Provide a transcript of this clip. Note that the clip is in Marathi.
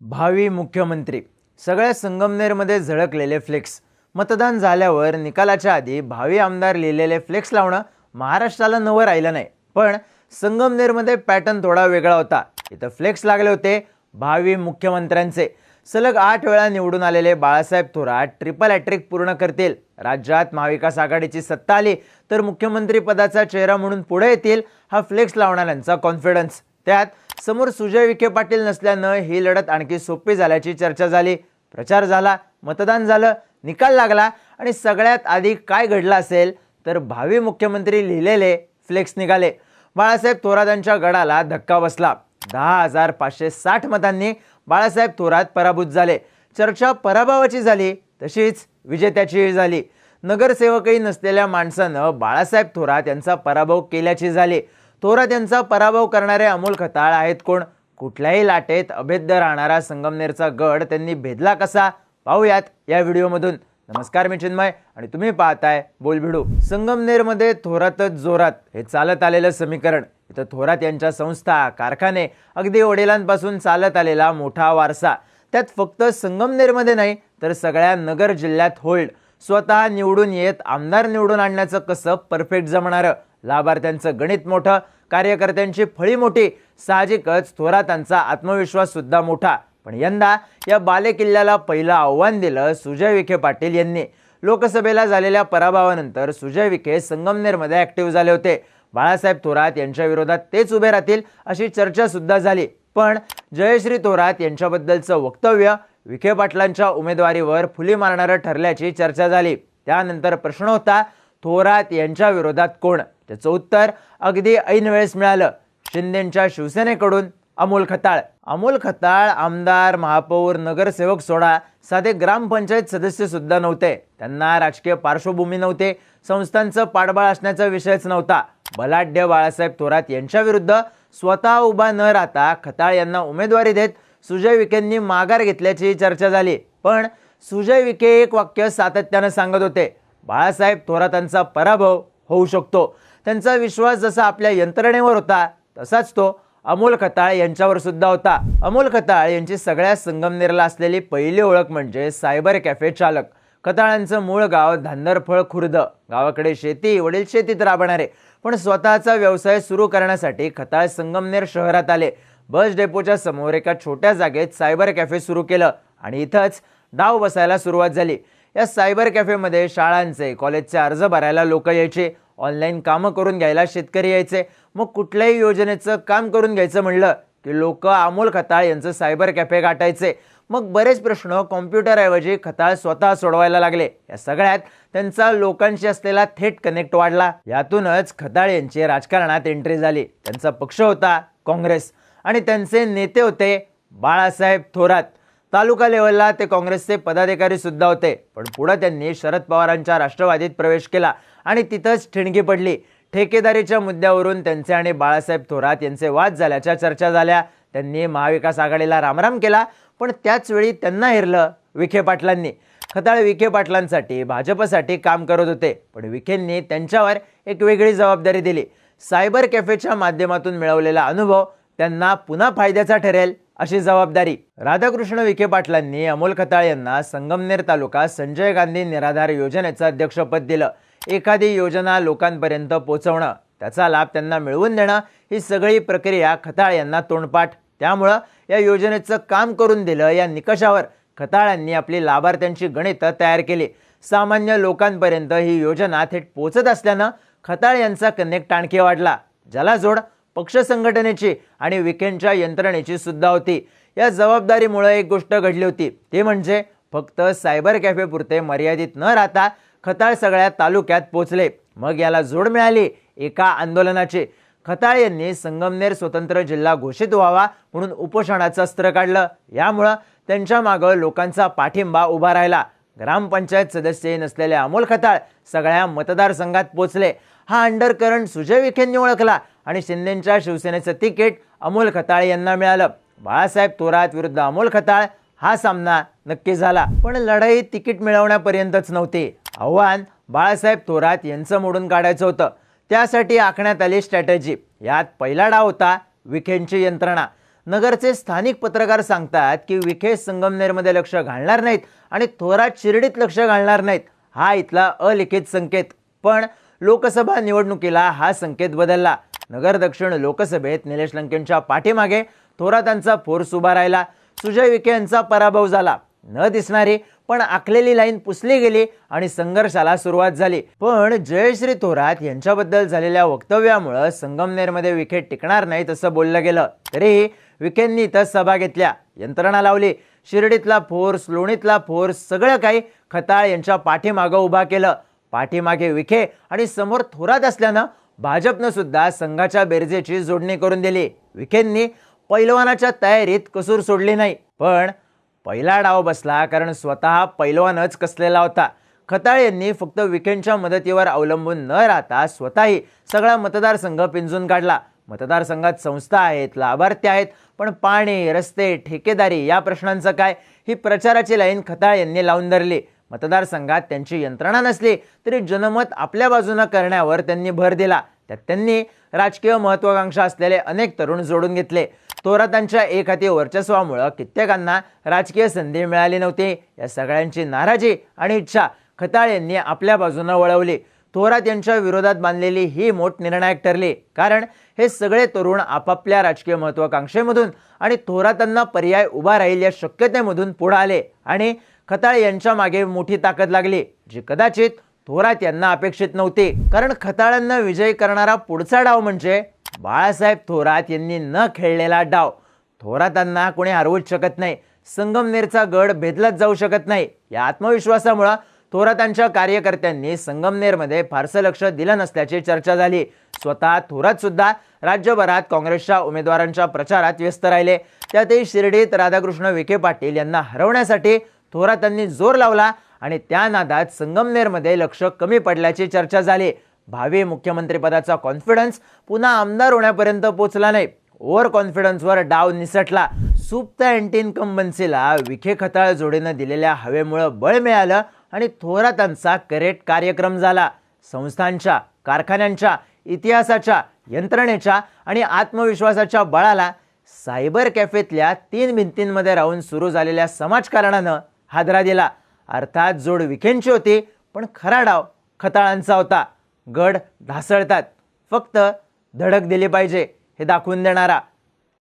भावी मुख्यमंत्री सगळ्या संगमनेरमध्ये झळकलेले फ्लेक्स. मतदान झाल्यावर निकालाच्या आधी भावी आमदार लिहिलेले फ्लेक्स लावणं महाराष्ट्राला नवं राहिलं नाही. पण संगमनेरमध्ये पॅटर्न थोडा वेगळा होता. इथं फ्लेक्स लागले होते भावी मुख्यमंत्र्यांचे. सलग आठ वेळा निवडून आलेले बाळासाहेब थोरात ट्रिपल हॅट्रिक पूर्ण करतील. राज्यात महाविकास आघाडीची सत्ता आली तर मुख्यमंत्री पदाचा चेहरा म्हणून पुढे येतील हा फ्लेक्स लावणाऱ्यांचा कॉन्फिडन्स त्यात समोर सुजय विखे पाटील नसल्यानं ही लढत आणखी सोपी झाल्याची चर्चा झाली. प्रचार झाला मतदान झालं निकाल लागला आणि सगळ्यात आधी काय घडलं असेल तर भावी मुख्यमंत्री लिहिलेले फ्लेक्स निघाले. बाळासाहेब थोरातांच्या गडाला धक्का बसला. दहा हजार पाचशे साठ मतांनी बाळासाहेब थोरात पराभूत झाले. चर्चा पराभवाची झाली तशीच विजेत्याचीही झाली. नगरसेवकही नसलेल्या माणसानं बाळासाहेब थोरात यांचा पराभव केल्याची झाली. थोरात यांचा पराभव करणारे अमोल खताळ आहेत कोण? कुठल्याही लाटेत अभेद्य राहणारा संगमनेरचा गड त्यांनी भेदला कसा? पाहूयात या व्हिडिओमधून. नमस्कार मी चिन्मय आणि तुम्ही पाहताय बोलभिडू संगमनेरमध्ये थोरातच जोरात हे चालत आलेलं समीकरण. इथं थोरात यांच्या संस्था कारखाने अगदी वडिलांपासून चालत आलेला मोठा वारसा. त्यात फक्त संगमनेरमध्ये नाही तर सगळ्या नगर जिल्ह्यात होल्ड. स्वतः निवडून येत आमदार निवडून आणण्याचं कसं परफेक्ट जमणारं? लाभार्थ्यांचं गणित मोठं कार्यकर्त्यांची फळी मोठी साहजिकच थोरातांचा आत्मविश्वास सुद्धा मोठा. पण यंदा या बालेकिल्ल्याला पहिलं आव्हान दिलं सुजय विखे पाटील यांनी. लोकसभेला झालेल्या पराभवानंतर सुजय विखे संगमनेरमध्ये ऍक्टिव्ह झाले होते. बाळासाहेब थोरात यांच्या विरोधात तेच उभे राहतील अशी चर्चा सुद्धा झाली. पण जयश्री थोरात यांच्याबद्दलचं वक्तव्य विखे पाटलांच्या उमेदवारीवर फुली मारणारं ठरल्याची चर्चा झाली. त्यानंतर प्रश्न होता थोरात यांच्या विरोधात कोण? त्याचं उत्तर अगदी ऐन वेळेस मिळालं. शिंदेच्या शिवसेनेकडून अमोल खताळ. अमोल खताळ आमदार महापौर नगरसेवक सोडा साधे ग्रामपंचायत सदस्य सुद्धा नव्हते. त्यांना राजकीय पार्श्वभूमी नव्हते. संस्थांचं पाठबळ असण्याचा विषयच नव्हता. बलाढ्य बाळासाहेब थोरात यांच्याविरुद्ध स्वतः उभा न राहता खताळ यांना उमेदवारी देत सुजय विखेंनी माघार घेतल्याची चर्चा झाली. पण सुजय विखे एक वाक्य सातत्यानं सांगत होते. बाळासाहेब थोरातांचा पराभव होऊ शकतो. त्यांचा विश्वास जसा आपल्या यंत्रणेवर होता तसाच तो अमोल खताळ यांच्यावर सुद्धा होता. अमोल खताळ यांची सगळ्या संगमनेरला असलेली पहिली ओळख म्हणजे सायबर कॅफे चालक. खताळांचं मूळ गाव धांदरफळ खुर्द. गावाकडे शेती वडील शेतीत राबणारे. पण स्वतःचा व्यवसाय सुरू करण्यासाठी खताळ संगमनेर शहरात आले. बस डेपोच्या समोर एका छोट्या जागेत सायबर कॅफे सुरू केलं आणि इथंच डाव बसायला सुरुवात झाली. या सायबर कॅफेमध्ये शाळांचे कॉलेजचे अर्ज भरायला लोक यायचे. ऑनलाईन कामं करून घ्यायला शेतकरी यायचे. मग कुठल्याही योजनेचं काम करून घ्यायचं म्हणलं की लोक अमोल खताळ यांचं सायबर कॅफे गाठायचे. मग बरेच प्रश्न कॉम्प्युटरऐवजी खताळ स्वतः सोडवायला लागले. या सगळ्यात त्यांचा लोकांशी असलेला थेट कनेक्ट वाढला. यातूनच खताळ यांची राजकारणात एंट्री झाली. त्यांचा पक्ष होता काँग्रेस. आणि त्यांचे नेते होते बाळासाहेब थोरात. तालुका लेवलला ते काँग्रेसचे पदाधिकारी सुद्धा होते. पण पुढे त्यांनी शरद पवारांच्या राष्ट्रवादीत प्रवेश केला आणि तिथंच ठिणगी पडली. ठेकेदारीच्या मुद्द्यावरून त्यांचे आणि बाळासाहेब थोरात यांचे वाद झाल्याच्या चर्चा झाल्या. त्यांनी महाविकास आघाडीला रामराम केला पण त्याचवेळी त्यांना हिरलं विखे पाटलांनी. खताळ विखे पाटलांसाठी भाजपसाठी काम करत होते पण विखेंनी त्यांच्यावर एक वेगळी जबाबदारी दिली. सायबर कॅफेच्या माध्यमातून मिळवलेला अनुभव त्यांना पुन्हा फायद्याचा ठरेल. अशी जबाबदारी. राधाकृष्ण विखे पाटलांनी अमोल खताळ यांना संगमनेर तालुका संजय गांधी निराधार योजनेचं अध्यक्षपद दिलं. एखादी योजना लोकांपर्यंत पोहोचवणं त्याचा लाभ त्यांना मिळवून देणं ही सगळी प्रक्रिया खताळ यांना तोंडपाठ. त्यामुळं या योजनेचं काम करून दिलं या निकषावर खताळांनी आपली लाभार्थ्यांची गणितं तयार केली. सामान्य लोकांपर्यंत ही योजना थेट पोचत असल्यानं खताळ यांचा कनेक्ट आणखी वाढला. ज्याला जोड पक्ष संघटनेची आणि विखेंच्या यंत्रणेची सुद्धा होती. या जबाबदारीमुळे एक गोष्ट घडली होती. ते म्हणजे फक्त सायबर कॅफे पुरते मर्यादित न राहता खताळ सगळ्या तालुक्यात पोचले. मग याला जोड मिळाली एका आंदोलनाची. खताळ यांनी संगमनेर स्वतंत्र जिल्हा घोषित व्हावा म्हणून उपोषणाचं अस्त्र काढलं. यामुळं त्यांच्या मागं लोकांचा पाठिंबा उभा राहिला. ग्रामपंचायत सदस्य नसलेले अमोल खताळ सगळ्या मतदारसंघात पोचले. हा अंडरकरंट सुजय विखेंनी ओळखला आणि शिंदेच्या शिवसेनेचं तिकीट अमोल खताळ यांना मिळालं. बाळासाहेब थोरात विरुद्ध अमोल खताळ हा सामना नक्की झाला. पण लढाई तिकीट मिळवण्यापर्यंतच नव्हती. आव्हान बाळासाहेब थोरात यांचं मोडून काढायचं होतं. त्यासाठी आखण्यात आली स्ट्रॅटेजी यात पहिला डाव होता विखेंची यंत्रणा. नगरचे स्थानिक पत्रकार सांगतात की विखे संगमनेरमध्ये लक्ष घालणार नाहीत आणि थोरात शिर्डीत लक्ष घालणार नाहीत. हा इथला अलिखित संकेत. पण लोकसभा निवडणुकीला हा संकेत बदलला. नगर दक्षिण लोकसभेत निलेश लंकेंच्या पाठीमागे थोरातांचा फोर्स उभा राहिला. सुजय विखे यांचा पराभव झाला. न दिसणारी पण आखलेली लाईन पुसली गेली आणि संघर्षाला सुरुवात झाली. पण जयश्री थोरात यांच्याबद्दल झालेल्या वक्तव्यामुळं संगमनेरमध्ये विखे टिकणार नाहीत असं बोललं गेलं. तरीही विखेंनी इथं सभा घेतल्या. यंत्रणा लावली. शिर्डीतला फोर्स लोणीतला फोर्स सगळं काही खताळ यांच्या पाठीमागं उभा केलं. पाठीमागे विखे आणि समोर थोरात असल्यानं भाजपनं सुद्धा संघाच्या बेरजेची जोडणी करून दिली. विखेंनी पैलवानाच्या तयारीत कसूर सोडली नाही. पण पहिला डाव बसला कारण स्वतः पैलवानच कसलेला होता. खताळ यांनी फक्त विखेंच्या मदतीवर अवलंबून न राहता स्वतःही सगळा मतदारसंघ पिंजून काढला. मतदारसंघात संस्था आहेत लाभार्थी आहेत पण पाणी रस्ते ठेकेदारी या प्रश्नांचं काय? ही प्रचाराची लाईन खताळ यांनी लावून धरली. मतदारसंघात त्यांची यंत्रणा नसली तरी जनमत आपल्या बाजूनं करण्यावर त्यांनी भर दिला. त्यात त्यांनी राजकीय महत्वाकांक्षा असलेले अनेक तरुण जोडून घेतले. थोरातांच्या एक हाती वर्चस्वामुळं कित्येकांना राजकीय संधी मिळाली नव्हती. या सगळ्यांची नाराजी आणि इच्छा खताळ यांनी आपल्या बाजूनं वळवली. थोरात यांच्या विरोधात बांधलेली ही मोठ निर्णायक ठरली. कारण हे सगळे तरुण आपापल्या राजकीय महत्वाकांक्षेमधून आणि थोरातांना पर्याय उभा राहील या शक्यतेमधून पुढे आले आणि खताळ यांच्या मागे मोठी ताकद लागली जी कदाचित थोरात यांना अपेक्षित नव्हती. कारण खताळांना विजयी करणारा पुढचा डाव म्हणजे बाळासाहेब थोरात यांनी न खेळलेला डाव. थोरातांना कोणी हरवूच शकत नाही. संगमनेरचा गड भेदलाच जाऊ शकत नाही. या आत्मविश्वासामुळं थोरातांच्या कार्यकर्त्यांनी संगमनेरमध्ये फारसं लक्ष दिलं नसल्याची चर्चा झाली. स्वतः थोरात सुद्धा राज्यभरात काँग्रेसच्या उमेदवारांच्या प्रचारात व्यस्त राहिले. त्यातही शिर्डीत राधाकृष्ण विखे पाटील यांना हरवण्यासाठी थोरातांनी जोर लावला आणि त्या नादात संगमनेरमध्ये लक्ष कमी पडल्याची चर्चा झाली. भावी मुख्यमंत्रीपदाचा कॉन्फिडन्स पुन्हा आमदार होण्यापर्यंत पोचला नाही. ओव्हर कॉन्फिडन्सवर डाव निसटला. सुप्त अँटी इन्कम्बन्सीला विखे खताळ जोडीनं दिलेल्या हवेमुळं बळ मिळालं आणि थोरातांचा करेट कार्यक्रम झाला. संस्थांच्या कारखान्यांच्या इतिहासाच्या यंत्रणेच्या आणि आत्मविश्वासाच्या बळाला सायबर कॅफेतल्या तीन भिंतींमध्ये राहून सुरू झालेल्या समाजकारणानं हादरा दिला. अर्थात जोड विखेंची होती पण खरा डाव खताळांचा होता. गड ढासळतात. फक्त धडक दिली पाहिजे हे दाखवून देणारा